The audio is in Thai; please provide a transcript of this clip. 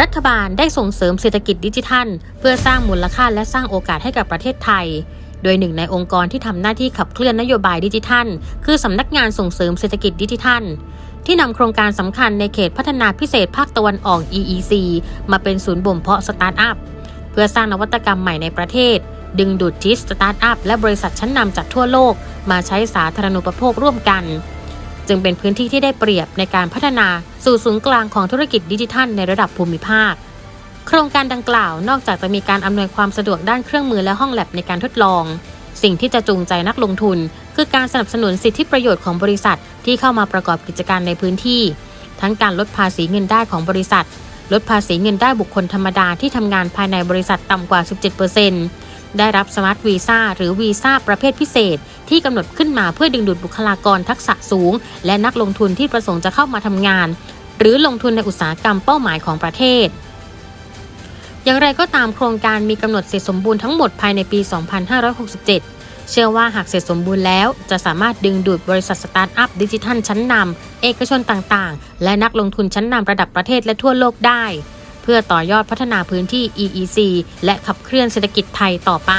รัฐบาลได้ส่งเสริมเศรษฐกิจดิจิทัล เพื่อสร้างมูลค่าและสร้างโอกาสให้กับประเทศไทย โดยหนึ่งในองค์กรที่ทำหน้าที่ขับเคลื่อนนโยบายดิจิทัล คือสำนักงานส่งเสริมเศรษฐกิจดิจิทัล ที่นำโครงการสำคัญในเขตพัฒนาพิเศษภาคตะวันออก EEC มาเป็นศูนย์บ่มเพาะสตาร์ทอัพ เพื่อสร้างนวัตกรรมใหม่ในประเทศ ดึงดูดจิสสตาร์ทอัพและบริษัทชั้นนำจากทั่วโลก มาใช้สาธารณูปโภคร่วมกัน จึงเป็นพื้นที่ที่ได้เปรียบในการพัฒนาสู่ศูนย์กลางของธุรกิจดิจิทัลในระดับภูมิภาค โครงการดังกล่าวนอกจากจะมีการอำนวยความสะดวกด้านเครื่องมือและห้องแลบในการทดลอง สิ่งที่จะจูงใจนักลงทุน คือการสนับสนุนสิทธิประโยชน์ของบริษัทที่เข้ามาประกอบกิจการในพื้นที่ ทั้งการลดภาษีเงินได้ของบริษัท ลดภาษีเงินได้บุคคลธรรมดาที่ทำงานภายในบริษัทต่ำกว่า 17% ได้รับสมาร์ทวีซ่าหรือวีซ่าประเภทพิเศษ ที่กำหนดขึ้นมาเพื่อดึงดูดบุคลากรทักษะสูง และนักลงทุนที่ประสงค์จะเข้ามาทำงาน หรือลงทุนในอุตสาหกรรมเป้าหมายของประเทศ อย่างไรก็ตามโครงการมีกำหนดเสร็จสมบูรณ์ทั้งหมดภายในปี 2567เชื่อว่าหากเสร็จสมบูรณ์แล้วจะสามารถดึงดูดบริษัทสตาร์ทอัพดิจิทัลชั้นนำ เอกชนต่างๆ และนักลงทุนชั้นนำระดับประเทศและทั่วโลกได้ เพื่อต่อยอดพัฒนาพื้นที่ EEC และขับเคลื่อนเศรษฐกิจไทยต่อไป